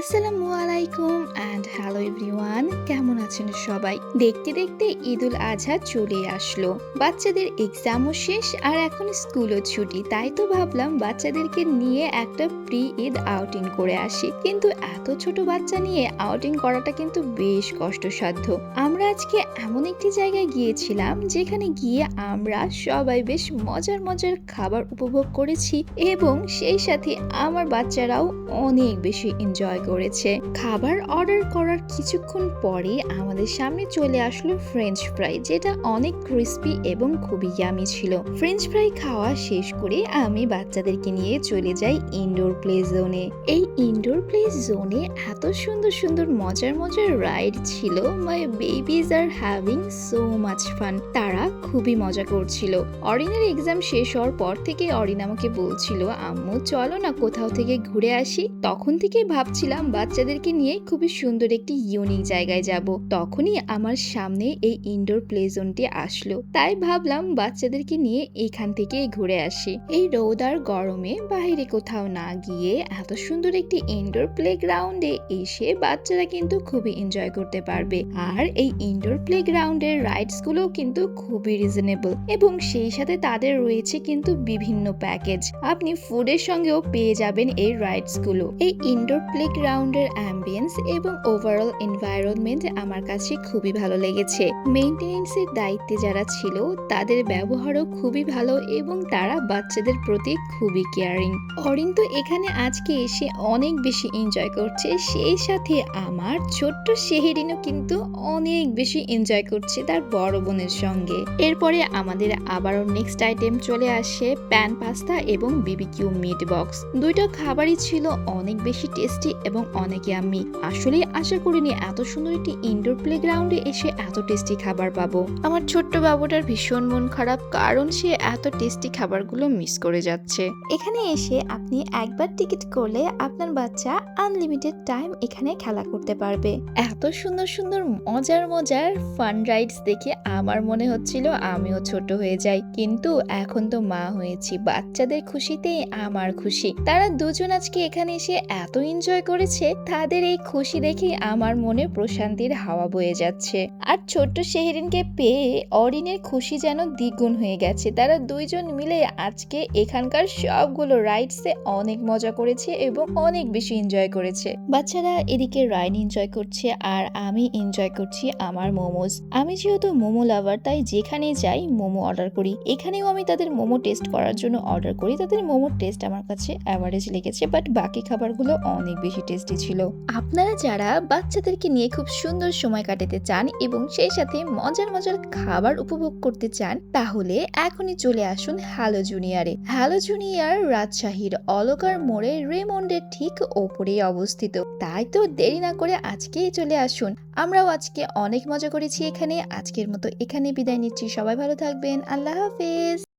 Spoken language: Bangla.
আসসালামু আলাইকুম অ্যান্ড হ্যালো এভরিওয়ান কেমন আছেন সবাই? দেখতে দেখতে ঈদুল আজহা চলে আসলো। বাচ্চাদের এক্সামও শেষ আর এখন স্কুলও ছুটি, তাই তো ভাবলাম বাচ্চাদেরকে নিয়ে একটা প্রি ঈদ আউটিং করে আসি। কিন্তু এত ছোট বাচ্চা নিয়ে আউটিং করাটা কিন্তু বেশ কষ্টসাধ্য। আমরা আজকে এমন একটি জায়গায় গিয়েছিলাম, যেখানে গিয়ে আমরা সবাই বেশ মজার মজার খাবার উপভোগ করেছি এবং সেই সাথে আমার বাচ্চারাও অনেক বেশি এনজয় করেছে। খাবার অর্ডার করার কিছুক্ষণ পরে আমাদের সামনে চলে আসলো ফ্রেঞ্চ ফ্রাই যেটা অনেক ক্রিস্পি এবং খুবই ইয়ামি ছিল। ফ্রেঞ্চ ফ্রাই খাওয়া শেষ করে আমি বাচ্চাদেরকে নিয়ে চলে যাই ইনডোর প্লে জোনে এই ইনডোর প্লে জোনে এত সুন্দর সুন্দর মজার মজার রাইড ছিল। My babies are having so much fun তারা খুবই মজা করছিল। অরিনের এক্সাম শেষ হওয়ার পর থেকে অরিন আমাকে বলছিল, আম্মু, চলো না কোথাও থেকে ঘুরে আসি। তখন থেকে ভাবছিলাম বাচ্চাদেরকে নিয়ে খুবই সুন্দর একটি ইউনিক জায়গায় যাব। তখনই আমার সামনে এই ইনডোর প্লে জোনটি আসলো। তাই ভাবলাম বাচ্চাদেরকে নিয়ে এখান থেকে ঘুরে আসি। এই রোদ আর গরমে বাইরে কোথাও না গিয়ে এত সুন্দর একটি ইনডোর প্লে গ্রাউন্ডে এসে বাচ্চারা কিন্তু খুবই এনজয় করতে পারবে। আর এই ইনডোর প্লে গ্রাউন্ডের রাইডসগুলো কিন্তু খুবই রিজনেবল এবং সেই সাথে তাদের রয়েছে কিন্তু বিভিন্ন প্যাকেজ আপনি ফুডের সঙ্গেও পেয়ে যাবেন এই রাইডসগুলো। এই ইনডোর প্লে গ্রাউন্ডের অ্যাম্বিয়েন্স এবং ওভারঅল এনভায়রনমেন্ট আমার কাছে খুবই ভালো লেগেছে। মেনটেনেন্সের দায়িত্বে যারা ছিল, তাদের ব্যবহারও খুবই ভালো এবং তারা বাচ্চাদের প্রতি খুবই কেয়ারিং অরিন তো এখানে আজকে এসে অনেক বেশি এনজয় করছে, সেই সাথে আমার ছোট্ট শেহেরিনও কিন্তু অনেক বেশি এনজয় করছে তার বড় বোনের সঙ্গে। এরপরে আমাদের আবারও নেক্সট আইটেম চলে আসে প্যান পাস্তা এবং বিবিকিউ মিট বক্স দুইটা খাবারই ছিল অনেক বেশি টেস্টি এবং অনেক আমি আসলে আশা করিনি এত সুন্দর একটি ইনডোর প্লেগ্রাউন্ডে এসে এত টেস্টি খাবার পাবো। আমার ছোট্ট বাবুটার ভীষণ মন খারাপ কারণ সে এত টেস্টি খাবারগুলো মিস করে যাচ্ছে। এখানে এসে আপনি একবার টিকিট করলে আপনার বাচ্চা আনলিমিটেড টাইম এখানে খেলা করতে পারবে। এত সুন্দর সুন্দর মজার মজার ফান রাইডস দেখে আমার মনে হচ্ছিল আমিও ছোট হয়ে যাই। কিন্তু এখন তো মা হয়েছি, বাচ্চাদের খুশিতেই আমার খুশি। তারা দুজন আজকে এখানে এসে এত এনজয় করেছে, তাদের এই খুশি দেখে আমার মনে প্রশান্তির হাওয়া বয়ে যাচ্ছে। আর ছোট্ট শেহরিনকে পেয়ে অরিনের খুশি যেন দ্বিগুণ হয়ে গেছে। তারা দুইজন মিলে আজকে এখানকার সবগুলো রাইডসে অনেক মজা করেছে এবং অনেক বেশি এনজয় করেছে। বাচ্চারা এদিকে রাইড এনজয় করছে আর আমি এনজয় করছি আমার মোমোজ। আমি যেহেতু মোমো লাভার, তাই যেখানে যাই মোমো অর্ডার করি। এখানেও আমি তাদের মোমো টেস্ট করার জন্য অর্ডার করি। তাদের মোমোর টেস্ট আমার কাছে অ্যাভারেজ লেগেছে বাট বাকি খাবারগুলো অনেক বেশি টেস্টি ছিল। আপনারা যারা বাচ্চাদেরকে নিয়ে খুব সুন্দর সময় কাটাতে চান এবং সেই সাথে মজার মজার খাবার উপভোগ করতে চান, তাহলে এখনই চলে আসুন হ্যালো জুনিয়ারে। হ্যালো জুনিয়ার রাজশাহীর অলকার মোড়ে রেমন্ডের ঠিক ওপরেই অবস্থিত। তাই তো দেরি না করে আজকেই চলে আসুন। আমরাও আজকে অনেক মজা করেছি এখানে। আজকের মতো এখানে বিদায় নিচ্ছি। সবাই ভালো থাকবেন। আল্লাহ হাফেজ।